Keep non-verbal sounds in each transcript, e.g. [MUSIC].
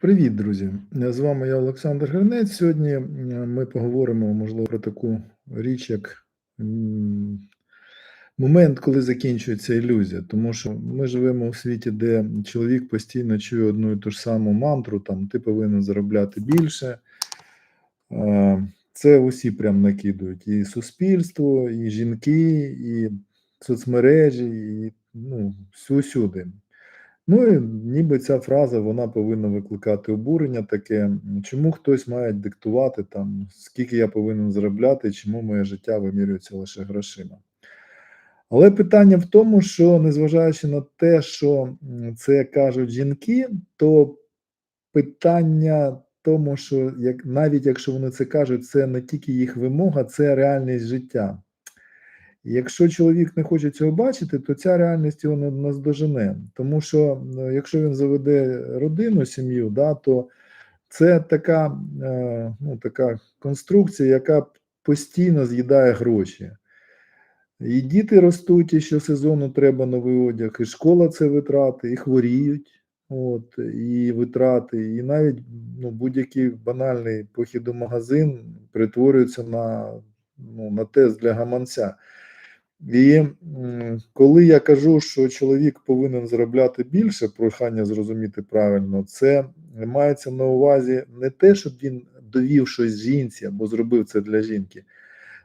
Привіт, друзі! З вами я Олександр Гринець. Сьогодні ми поговоримо, можливо, про таку річ, як момент, коли закінчується ілюзія. Тому що ми живемо в світі, де чоловік постійно чує одну і ту ж саму мантру, там ти повинен заробляти більше. Це усі прям накидують. І суспільство, і жінки, і соцмережі, і ну, всюди. Ну і ніби ця фраза вона повинна викликати обурення таке. Чому хтось має диктувати там, скільки я повинен заробляти, чому моє життя вимірюється лише грошима? Але питання в тому, що незважаючи на те, що це кажуть жінки, то питання тому, що як навіть якщо вони це кажуть, це не тільки їх вимога, це реальність життя. Якщо чоловік не хоче цього бачити, то ця реальність його не наздожене. Тому що е, якщо він заведе родину, сім'ю, да, то це така, е, ну, така конструкція, яка постійно з'їдає гроші. І діти ростуть, і щосезону треба новий одяг, і школа це витрати, і хворіють, от, і витрати, і навіть ну, будь-який банальний похід у магазин перетворюється на, ну, на тест для гаманця. І коли я кажу, що чоловік повинен заробляти більше, прохання зрозуміти правильно, це мається на увазі не те, щоб він довів щось жінці або зробив це для жінки.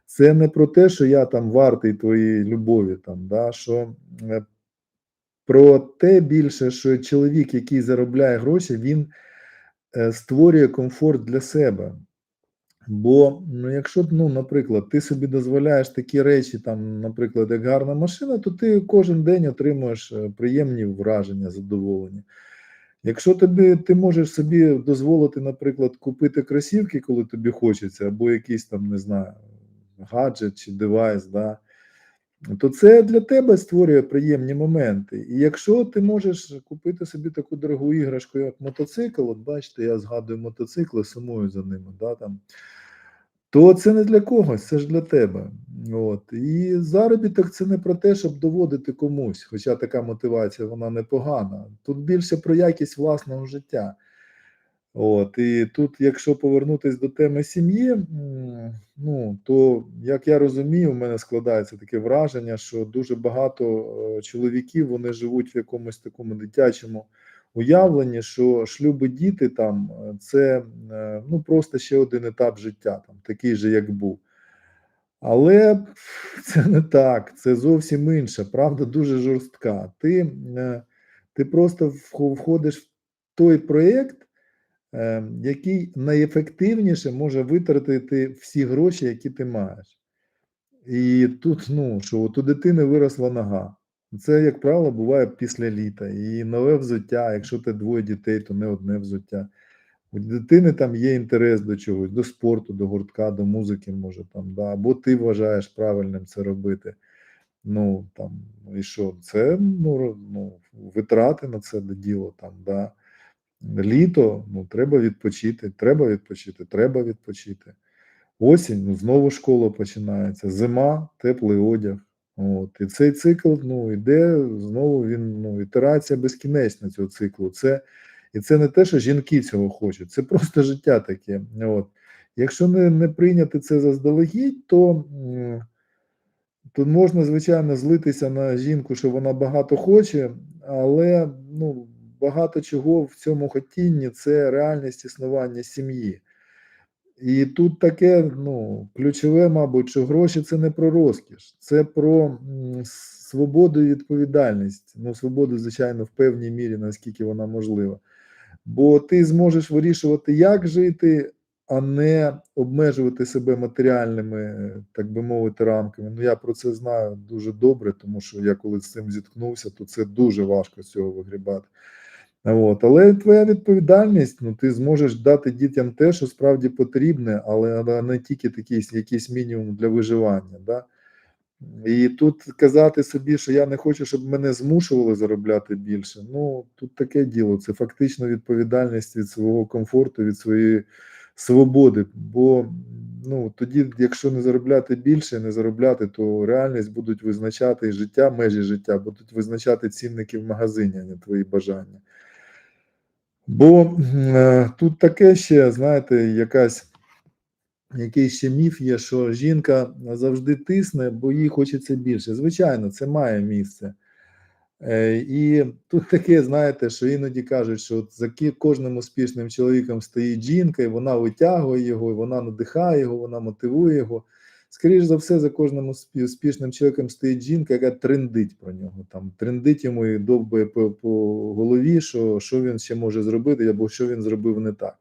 Це не про те, що я там вартий твоєї любові, там, да, що е, про те більше, що чоловік, який заробляє гроші, він е, створює комфорт для себе. Бо, ну, якщо, ну, наприклад, ти собі дозволяєш такі речі, там, наприклад, як гарна машина, то ти кожен день отримуєш е, приємні враження, задоволення. Якщо тобі ти можеш собі дозволити, наприклад, купити кросівки, коли тобі хочеться, або якийсь там, не знаю, гаджет чи девайс, да, то це для тебе створює приємні моменти. І якщо ти можеш купити собі таку дорогу іграшку, як мотоцикл, от бачите, я згадую мотоцикли, сумую за ними, да, там, то це не для когось, це ж для тебе. От. І заробіток це не про те, щоб доводити комусь, хоча така мотивація вона непогана. Тут більше про якість власного життя. От, І тут, якщо повернутися до теми сім'ї, ну то як я розумію, в мене складається таке враження, що дуже багато е, чоловіків вони живуть в якомусь такому дитячому уявленні, що шлюби діти там е, це е, ну просто ще один етап життя, там такий же, як був. Але [LAUGHS] це не так, це зовсім інше. Правда, дуже жорстка. Ти, Ти просто входиш в той проєкт. Ем, який найефективніше може витратити всі гроші, які ти маєш. І тут, ну, що от у дитини виросла нога. Це, як правило, буває після літа. І нове взуття, якщо ти двоє дітей, то не одне взуття. У дитини там є інтерес до чогось, до спорту, до гуртка, до музики, може там, да, або ти вважаєш правильним це робити. Ну там, і що? Це ну, ну, витрати на це діло там, да літо ну, треба відпочити, треба відпочити, треба відпочити. Осінь, ну, знову школа починається, зима, теплий одяг. От. І цей цикл ну, йде знову він, ну, ітерація безкінечна цього циклу. Це, І це не те, що жінки цього хочуть, це просто життя таке. От. Якщо не не прийняти це заздалегідь, то то можна, звичайно, злитися на жінку, що вона багато хоче, але ну, багато чого в цьому хотінні це реальність існування сім'ї. І тут таке ну, ключове, мабуть, що гроші це не про розкіш, це про свободу і відповідальність. Ну, свободу, звичайно, в певній мірі, наскільки вона можлива. Бо ти зможеш вирішувати, як жити, а не обмежувати себе матеріальними, так би мовити, рамками. Ну, я про це знаю дуже добре, тому що я коли з цим зіткнувся, то це дуже важко з цього вигрібати. От. Але твоя відповідальність, ну ти зможеш дати дітям те, що справді потрібне, але не тільки такий якийсь мінімум для виживання. Да? І тут казати собі, що я не хочу, щоб мене змушували заробляти більше. Ну тут таке діло. Це фактично відповідальність від свого комфорту, від своєї свободи. Бо ну тоді, якщо не заробляти більше, не заробляти, то реальність будуть визначати життя, межі життя, будуть визначати цінники в магазині, а не твої бажання. Бо е, тут таке ще, знаєте, якась, якийсь ще міф є, що жінка завжди тисне, бо їй хочеться більше. Звичайно, це має місце. Е, І тут таке, знаєте, що іноді кажуть, що от за кожним успішним чоловіком стоїть жінка, і вона витягує його, і вона надихає його, вона мотивує його. Скоріше за все, за кожним успі- успішним чоловіком стоїть жінка, яка трендить про нього. Там трендить йому і довбає по, по голові, що, що він ще може зробити, або що він зробив не так.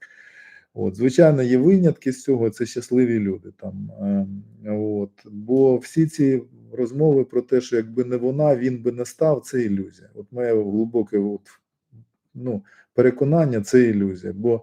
От, звичайно, є винятки з цього, це щасливі люди. Там, е, от, бо всі ці розмови про те, що якби не вона, він би не став, це ілюзія. От моє глибоке от, ну, переконання це ілюзія. Бо,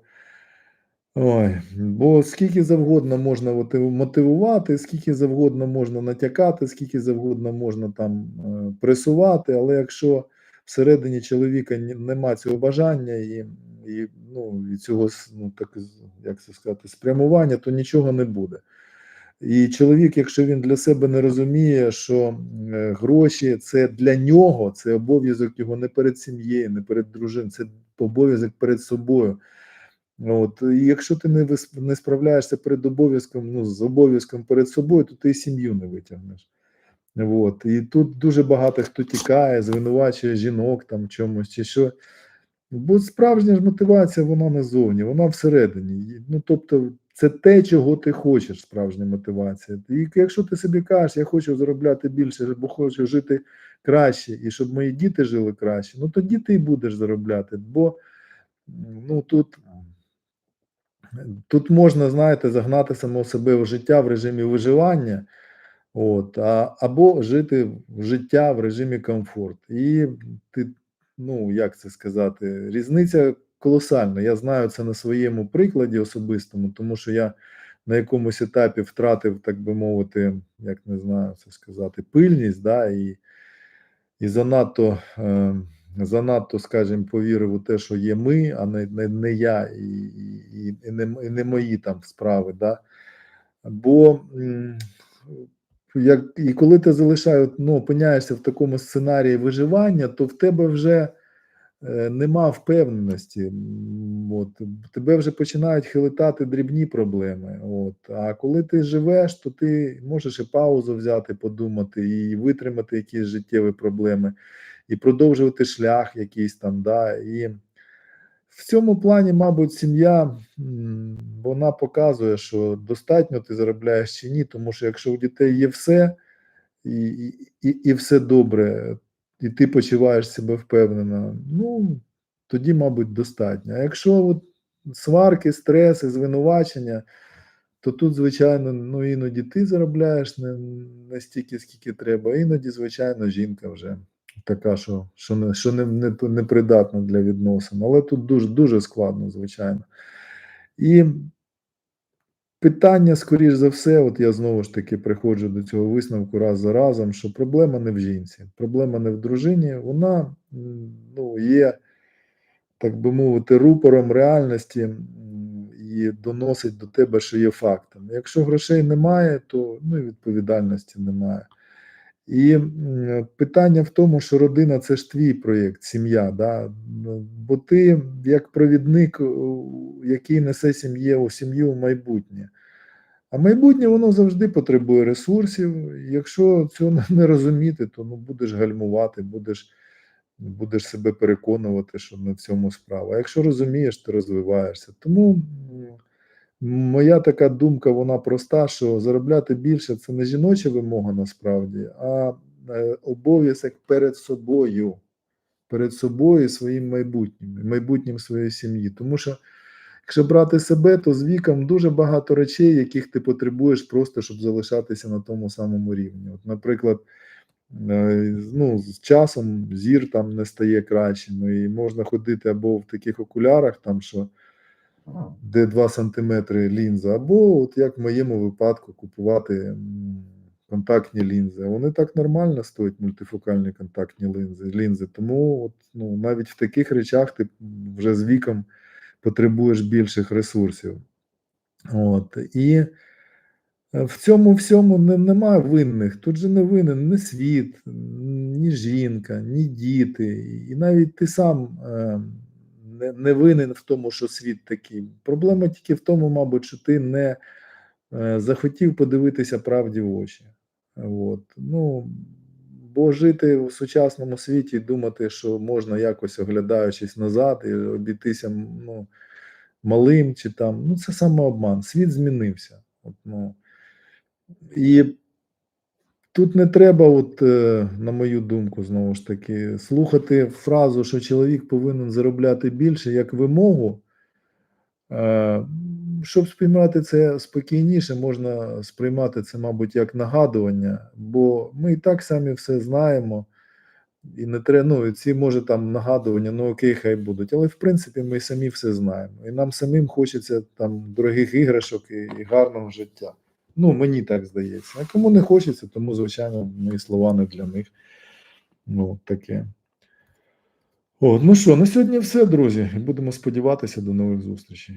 ой, бо скільки завгодно можна мотивувати, скільки завгодно можна натякати, скільки завгодно можна там е, пресувати, але якщо всередині чоловіка нема цього бажання і, і, ну, і цього ну, так, як це сказати, спрямування, то нічого не буде. І чоловік, якщо він для себе не розуміє, що е, гроші це для нього, це обов'язок його не перед сім'єю, не перед дружиною, це обов'язок перед собою. От, і якщо ти не, не справляєшся перед обов'язком, ну, з обов'язком перед собою, то ти сім'ю не витягнеш. От. І тут дуже багато хто тікає, звинувачує жінок там чомусь чи що. Бо справжня ж мотивація, вона не зовні, вона всередині. Ну, тобто, це те, чого ти хочеш, справжня мотивація. І якщо ти собі кажеш, я хочу заробляти більше, бо хочу жити краще, і щоб мої діти жили краще, ну тоді ти і будеш заробляти. Бо ну, тут, тут можна, знаєте, загнати самого себе в життя в режимі виживання. От, а, або жити в життя в режимі комфорт. І ти, ну як це сказати, різниця колосальна. Я знаю це на своєму прикладі особистому, тому що я на якомусь етапі втратив, так би мовити, як не знаю це сказати, пильність, да, і, і занадто, е, занадто, скажімо, повірив у те, що є ми, а не, не, не я, і, і, і, не, і не мої там справи. Да. Бо як, і коли ти залишаєш, ну, опиняєшся в такому сценарії виживання, то в тебе вже е, нема впевненості. От, тебе вже починають хилитати дрібні проблеми. От, а коли ти живеш, то ти можеш і паузу взяти, подумати, і витримати якісь життєві проблеми, і продовжувати шлях якийсь там. Да, і в цьому плані, мабуть, сім'я вона показує, що достатньо ти заробляєш чи ні, тому що якщо у дітей є все і, і, і, все добре, і ти почуваєш себе впевнено, ну тоді, мабуть, достатньо. А якщо от сварки, стреси, звинувачення, то тут, звичайно, ну іноді ти заробляєш не, не стільки, скільки треба, іноді, звичайно, жінка вже така, що, що, не, що не, не, не придатна для відносин. Але тут дуже, дуже складно, звичайно. І питання, скоріш за все, от я знову ж таки приходжу до цього висновку раз за разом, що проблема не в жінці, проблема не в дружині, вона ну, є, так би мовити, рупором реальності і доносить до тебе, що є фактом. Якщо грошей немає, то ну, і відповідальності немає. І питання в тому, що родина це ж твій проєкт, сім'я. Да? Ну, Бо ти як провідник, який несе сім'ю сім'ю в майбутнє. А майбутнє воно завжди потребує ресурсів. Якщо цього не- розуміти, то ну, будеш гальмувати, будеш, будеш себе переконувати, що на цьому справа. Якщо розумієш, ти розвиваєшся. Тому Моя така думка, вона проста, що заробляти більше це не жіноча вимога насправді, а е, обов'язок перед собою, перед собою і своїм майбутнім, майбутнім своєї сім'ї. Тому що, якщо брати себе, то з віком дуже багато речей, яких ти потребуєш просто, щоб залишатися на тому самому рівні. От, наприклад, е, ну, з часом зір там не стає кращим, і можна ходити або в таких окулярах, там що де 2 сантиметри лінза, або, от як в моєму випадку, купувати контактні лінзи. Вони так нормально стоять, мультифокальні контактні лінзи. лінзи. Тому от, ну, навіть в таких речах ти вже з віком потребуєш більших ресурсів. От. І е, в цьому всьому не, немає винних. Тут же не винен ні світ, ні жінка, ні діти. І навіть ти сам е, не, не винен в тому, що світ такий. Проблема тільки в тому, мабуть, що ти не е, захотів подивитися правді в очі. От. Ну, бо жити в сучасному світі і думати, що можна якось оглядаючись назад і обійтися ну, малим чи там, ну це самообман. Світ змінився. От, ну. І тут не треба, от, е, на мою думку, знову ж таки, слухати фразу, що чоловік повинен заробляти більше як вимогу. Е, Щоб сприймати це спокійніше, можна сприймати це, мабуть, як нагадування, бо ми і так самі все знаємо, і не треба, ну, ці може там нагадування, ну окей, хай будуть. Але в принципі ми самі все знаємо. І нам самим хочеться там дорогих іграшок і, і гарного життя. Ну, мені так здається. А кому не хочеться, тому, звичайно, мої слова не для них. Ну, таке. О, ну що, на сьогодні все, друзі. Будемо сподіватися до нових зустрічей.